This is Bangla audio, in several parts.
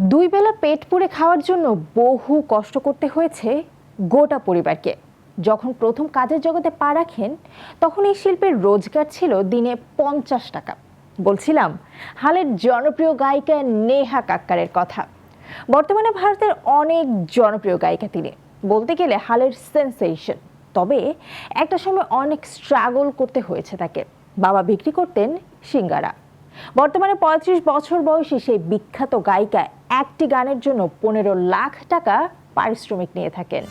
দুই বেলা পেট পুড়ে খাওয়ার জন্য বহু কষ্ট করতে হয়েছে গোটা পরিবারকে। যখন প্রথম কাজের জগতে পা রাখেন, তখন এই শিল্পের রোজগার ছিল দিনে পঞ্চাশ টাকা। বলছিলাম, হালের জনপ্রিয় গায়িকা নেহা কাক্কারের কথা। বর্তমানে ভারতের অনেক জনপ্রিয় গায়িকা তিনি। বলতে গেলে হালের সেন্সেশন। তবে একটা সময় অনেক স্ট্রাগল করতে হয়েছে তাকে। বাবা বিক্রি করতেন সিঙ্গারা। বর্তমানে পঁয়ত্রিশ বছর বয়সী সেই বিখ্যাত গায়িকা একটি গানের জন্য পনেরো লাখ টাকা পারিশ্রমিক নিয়ে থাকেন।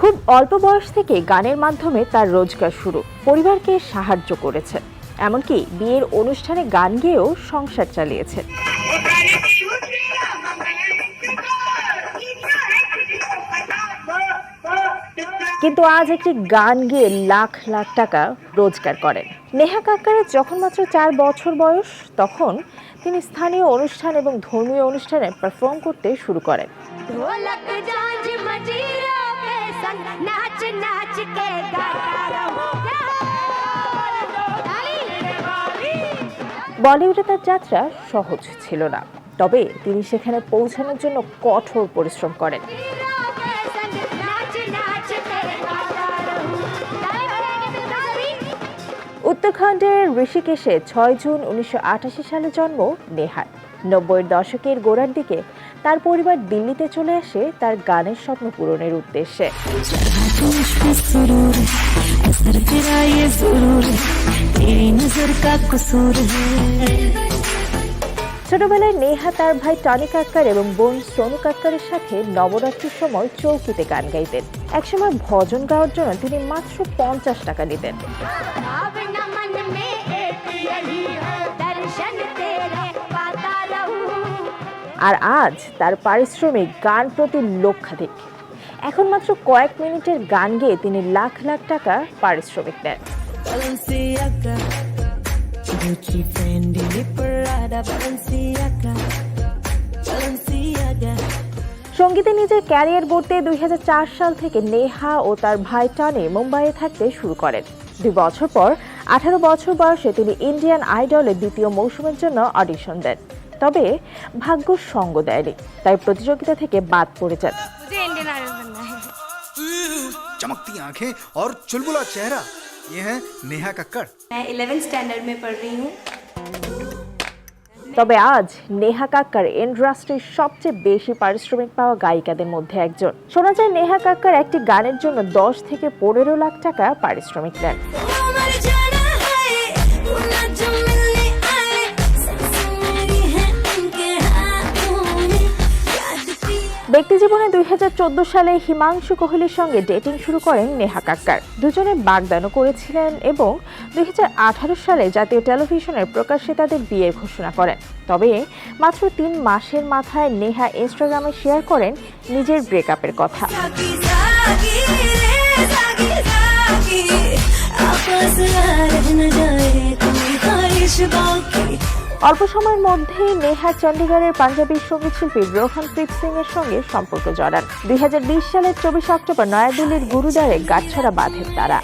খুব অল্প বয়স থেকে গানের মাধ্যমে তার রোজগার শুরু। পরিবারকে সাহায্য করেছে। এমনকি বিয়ের অনুষ্ঠানে গান গেয়েও সংসার চালিয়েছেন কিন্তু আজ একটি গান গিয়ে লাখ লাখ টাকা রোজগার করেন। নেহা কাকারের যখন মাত্র চার বছর বয়স, তখন তিনি স্থানীয় অনুষ্ঠান এবং ধর্মীয় অনুষ্ঠানে পারফর্ম করতে শুরু করেন। নাচ নাচ কে বলিউডে তার যাত্রা সহজ ছিল না। তবে তিনি সেখানে পৌঁছানোর জন্য কঠোর পরিশ্রম করেন। উত্তরাখণ্ডের ঋষিকেশে ছয় জুন উনিশশো আটাশি সালে জন্ম নেহাত। নব্বইয়ের দশকের গোড়ার দিকে তার পরিবার দিল্লিতে চলে আসে তার গানের স্বপ্ন পূরণের উদ্দেশ্যে। ছোটবেলায় নেহা তার ভাই টনি কাক্কার এবং বোন সোনু কাক্কারের সাথে নবরাত্রির সময় চৌকিতে গান গাইতেন। একসময় ভজন গাওয়ার জন্য তিনি মাত্র পঞ্চাশ টাকা নিতেন আর আজ তার পারিশ্রমিক গান প্রতি লক্ষাধিক। এখন মাত্র কয়েক মিনিটের গান গেয়ে তিনি লাখ লাখ টাকা পারিশ্রমিক নেন। সঙ্গীতে নিজের ক্যারিয়ার গড়তে দুই হাজার চার সাল থেকে নেহা ও তার ভাই টনি মুম্বাইয়ে থাকতে শুরু করেন। দুই বছর পর আঠারো বছর বয়সে তিনি ইন্ডিয়ান আইডলে দ্বিতীয় মৌসুমের জন্য অডিশন দেন। তবে ভাগ্য সঙ্গ দেয়নি তাই প্রতিযোগিতা থেকে বাদ পড়ে যান मुझे इंडियन आइडल बनना है चमकती आंखें और चुलबुला चेहरा ये है नेहा कक्कड़ मैं इलेवेंथ स्टैंडर्ड में पढ़ रही हूँ তবে আজ নেহা কাক্কার ইন্ডাস্ট্রির সবচেয়ে বেশি পারিশ্রমিক পাওয়া গায়িকাদের মধ্যে একজন শোনা যায় নেহা কাক্কার একটি গানের জন্য দশ থেকে পনেরো লাখ টাকা পারিশ্রমিক নেন ব্যক্তি জীবনে দুই হাজার চোদ্দ সালে হিমাংশু কোহলির সঙ্গে ডেটিং শুরু করেন নেহা কাক্কার। দুজনে বাগদানও করেছিলেন এবং দুই হাজার আঠারো সালে জাতীয় টেলিভিশনের প্রকাশ্যে তাদের বিয়ের ঘোষণা করেন। তবে মাত্র তিন মাসের মাথায় নেহা ইনস্টাগ্রামে শেয়ার করেন নিজের ব্রেকআপের কথা। অল্প সময়ের মধ্যে নেহা চণ্ডীগড়ের পাঞ্জাবি সংগীত শিল্পী রোহনপ্রীত সিং এর সঙ্গে সম্পর্ক জড়ান। দুই হাজার বিশ সালের চব্বিশ অক্টোবর নয়াদিল্লির গুরুদ্বারে গাছছড়া বাঁধেন তারা।